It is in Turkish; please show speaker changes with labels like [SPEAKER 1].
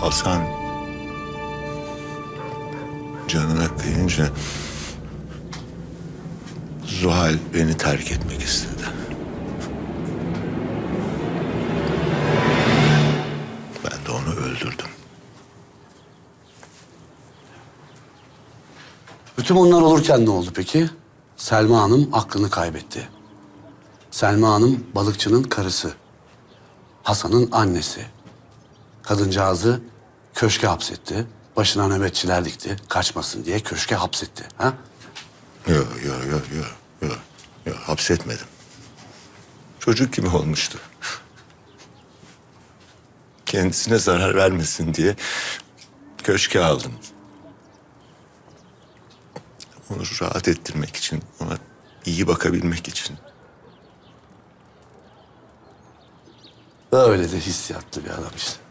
[SPEAKER 1] Hasan canına kıyınca Zuhal beni terk etmek istedi. Ben de onu öldürdüm.
[SPEAKER 2] Bütün bunlar olurken ne oldu peki? Selma Hanım aklını kaybetti. Selma Hanım balıkçının karısı. Hasan'ın annesi. Kadıncağızı köşke hapsetti. Başına nöbetçiler dikti. Kaçmasın diye köşke hapsetti. Ha?
[SPEAKER 1] Yok yok yok yok yok yok hapsetmedim. Çocuk gibi olmuştu. Kendisine zarar vermesin diye köşke aldım. Onu rahat ettirmek için, ona iyi bakabilmek için.
[SPEAKER 2] Öyle de hissiyatlı bir adam işte.